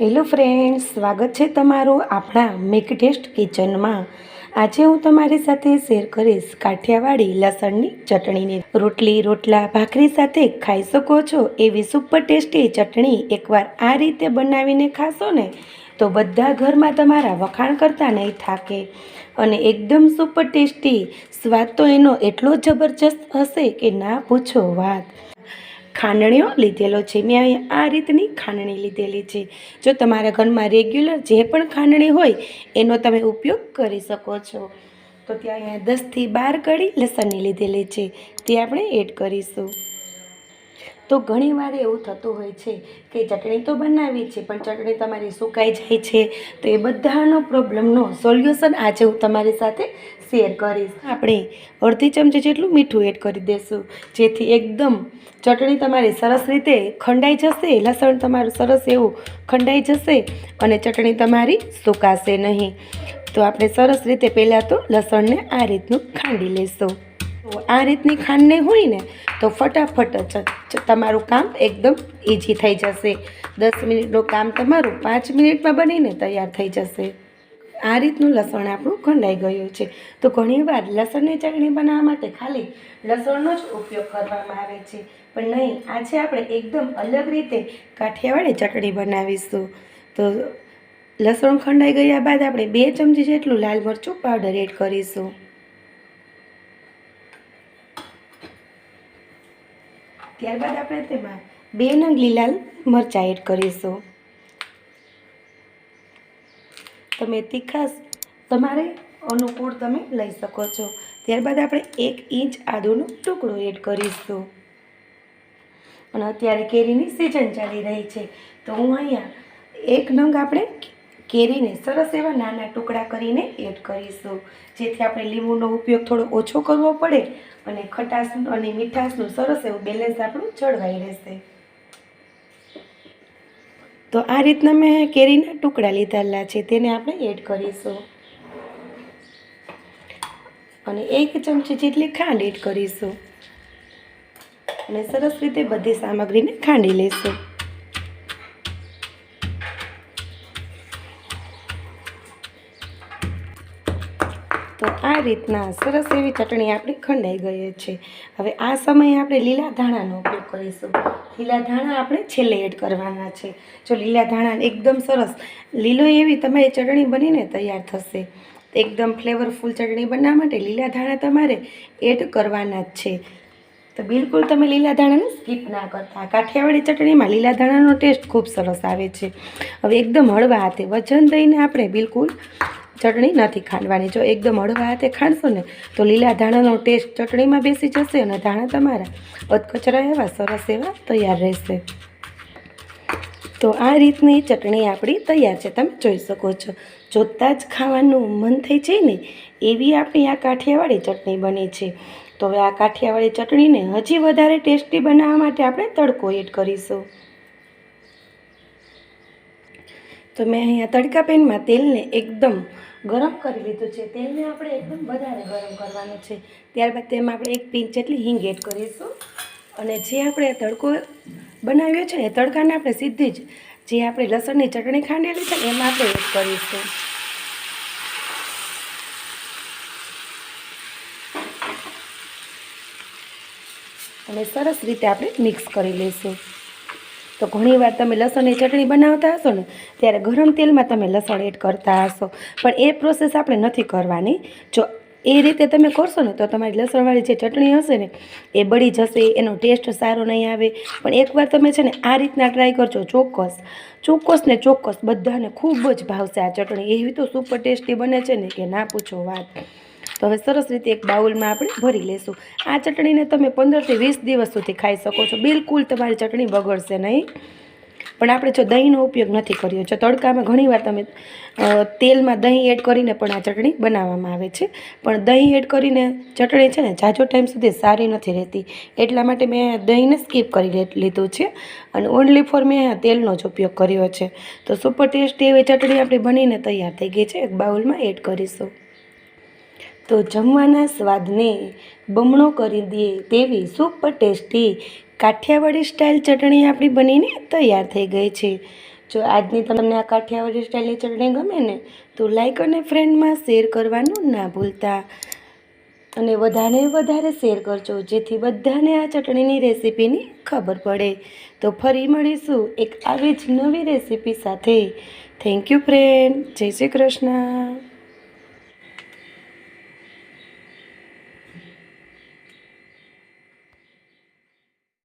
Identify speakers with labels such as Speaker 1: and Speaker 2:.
Speaker 1: Hello friends, સ્વાગત છે તમારું આપણા મેક ટેસ્ટ કિચનમાં. આજે હું તમારી સાથે શેર કરીશ કાઠિયાવાડી લસણની ચટણીની. રોટલી, રોટલા, ભાખરી સાથે ખાઈ શકો છો એવી સુપર ટેસ્ટી ચટણી એકવાર આ રીતે બનાવીને ખાશો ને, તો બધા ઘરમાં તમારા વખાણ કરતા નહીં થાકે. અને એકદમ સુપર ટેસ્ટી, સ્વાદ તો એનો એટલો જબરજસ્ત હશે કે ના પૂછો વાત. ખાંડણીઓ લીધેલો છે. મેં અહીં આ રીતની ખાંડણી લીધેલી છે. જો તમારા ઘરમાં રેગ્યુલર જે પણ ખાંડણી હોય, એનો તમે ઉપયોગ કરી શકો છો. તો ત્યાં અહીંયા દસથી બાર કળી લસણની લીધેલી છે. તે આપણે એડ કરીશું. તો ઘણીવાર એવું થતું હોય છે કે ચટણી તો બનાવી છે, પણ ચટણી તમારી સુકાઈ જાય છે. તો એ બધાનો પ્રોબ્લેમનો સોલ્યુશન આજે હું તમારી સાથે શેર કરીશ. આપણે અડધી ચમચી જેટલું મીઠું એડ કરી દઈશું જેથી એકદમ ચટણી તમારી સરસ રીતે ખંડાઈ જશે, લસણ તમારું સરસ એવું ખંડાઈ જશે અને ચટણી તમારી સુકાશે નહીં. તો આપણે સરસ રીતે પહેલાં તો લસણને આ રીતનું ખાંડી લઈશું આ રીતની ખાંડને હોય ને તો ફટાફટ તમારું કામ એકદમ ઇઝી થઈ જશે. દસ મિનિટનું કામ તમારું પાંચ મિનિટમાં બનીને તૈયાર થઈ જશે. આ રીતનું લસણ આપણું ખંડાઈ ગયું છે. તો ઘણીવાર લસણની ચટણી બનાવવા માટે ખાલી લસણનો જ ઉપયોગ કરવામાં આવે છે. પણ નહીં, આજે આપણે એકદમ અલગ રીતે કાઠિયાવાડી ચટણી બનાવીશું. તો લસણ ખંડાઈ ગયા બાદ આપણે બે ચમચી જેટલું લાલ મરચું પાવડર એડ કરીશું. ત્યારબાદ આપણે તેમાં બે નંગ લીલા મરચાં એડ કરીશું. તમે તીખાશ તમારે અનુકૂળ તમે લઈ શકો છો. ત્યારબાદ આપણે એક ઇંચ આદુનો ટુકડો એડ કરીશું. અને અત્યારે કેરીની સિઝન ચાલી રહી છે. તો હું અહીંયા એક નંગ આપણે કેરીને સરસ એવા નાના ટુકડા કરીને એડ કરીશું. જેથી આપણે લીંબુનો ઉપયોગ થોડો ઓછો કરવો પડે અને ખટાશ અને મીઠાશનું સરસ એવું બેલેન્સ આપણું જળવાઈ રહેશે. તો આ રીતના મેં કેરીના ટુકડા લીધેલા છે, તેને આપણે એડ કરીશું. અને એક ચમચી જેટલી ખાંડ એડ કરીશું. અને સરસ રીતે બધી સામગ્રીને ખાંડી લઈશું. તો આ રીતના સરસ એવી ચટણી આપણી ખંડાઈ ગઈ છે. હવે આ સમયે આપણે લીલા ધાણાનો ઉપયોગ કરીશું. લીલા ધાણા આપણે છેલ્લે એડ કરવાના છે. જો લીલા ધાણા એકદમ સરસ લીલો એવી તમારી ચટણી બનીને તૈયાર થશે. એકદમ ફ્લેવરફુલ ચટણી બનાવવા માટે લીલા ધાણા તમારે એડ કરવાના જ છે. તો બિલકુલ તમે લીલા ધાણાને સ્કીપ ના કરતા. કાઠિયાવાડી ચટણીમાં લીલા ધાણાનો ટેસ્ટ ખૂબ સરસ આવે છે. હવે એકદમ હળવા હાથે વજન દઈને આપણે બિલકુલ ચટણી નથી ખાંડવાની. જો એકદમ હળવા હાથે ખાંડશો ને, તો લીલા ધાણાનો ટેસ્ટ ચટણીમાં બેસી જશે અને ધાણા તમારા અધકચરા એવા સરસ એવા તૈયાર રહેશે. તો આ રીતની ચટણી આપણી તૈયાર છે. તમે જોઈ શકો છો. જોતાં જ ખાવાનું મન થઈ જાય ને, એવી આપણી આ કાઠિયાવાડી ચટણી બની છે. તો હવે આ કાઠિયાવાડી ચટણીને હજી વધારે ટેસ્ટી બનાવવા માટે આપણે તડકો એડ કરીશું. તો મેં અહીંયા તડકા પેનમાં તેલને એકદમ ગરમ કરી લીધું છે. તેલને આપણે એકદમ વધારે ગરમ કરવાનું છે. ત્યારબાદ તેમાં આપણે એક પિંચ જેટલી હિંગ એડ કરીશું. અને જે આપણે તડકો બનાવ્યો છે ને તડકાને આપણે સીધી જ જે આપણે લસણની ચટણી ખાંડેલી છે એમાં આપણે એડ કરીશું. અને સરસ રીતે આપણે મિક્સ કરી લઈશું. તો ઘણીવાર તમે લસણની ચટણી બનાવતા હશો ને, ત્યારે ગરમ તેલમાં તમે લસણ એડ કરતા હશો. પણ એ પ્રોસેસ આપણે નથી કરવાની. જો એ રીતે તમે કરશો ને, તો તમારી લસણવાળી જે ચટણી હશે ને, એ બળી જશે, એનો ટેસ્ટ સારો નહીં આવે. પણ એકવાર તમે છે ને, આ રીતના ટ્રાય કરજો ચોક્કસ. ચોક્કસ ને ચોક્કસ બધાને ખૂબ જ ભાવશે આ ચટણી. એવી તો સુપર ટેસ્ટી બને છે ને કે ના પૂછો વાત. તો હવે સરસ રીતે એક બાઉલમાં આપણે ભરી લેશું. આ ચટણીને તમે પંદરથી વીસ દિવસ સુધી ખાઈ શકો છો. બિલકુલ તમારી ચટણી બગડશે નહીં. પણ આપણે જો દહીંનો ઉપયોગ નથી કર્યો. જો તડકામાં ઘણીવાર તમે તેલમાં દહીં એડ કરીને પણ આ ચટણી બનાવવામાં આવે છે. પણ દહીં એડ કરીને ચટણી છે ને જાજો ટાઈમ સુધી સારી નથી રહેતી. એટલા માટે મેં દહીંને સ્કીપ કરી લીધું છે. અને ઓનલી ફોર મેં તેલનો જ ઉપયોગ કર્યો છે. તો સુપર ટેસ્ટી એવી ચટણી આપણી બનીને તૈયાર થઈ ગઈ છે. એક બાઉલમાં એડ કરીશું. તો જમવાના સ્વાદને બમણો કરી દે તેવી સુપર ટેસ્ટી કાઠિયાવાડી સ્ટાઇલ ચટણી આપણી બનીને તૈયાર થઈ ગઈ છે. જો આજની તમને આ કાઠિયાવાડી સ્ટાઇલની ચટણી ગમે ને, તો લાઇક અને ફ્રેન્ડમાં શેર કરવાનું ના ભૂલતા. અને વધારે વધારે શેર કરજો, જેથી બધાને આ ચટણીની રેસીપીની ખબર પડે. તો ફરી મળીશું એક આવી જ નવી રેસીપી સાથે. થેન્ક યુ ફ્રેન્ડ જય શ્રી કૃષ્ણ.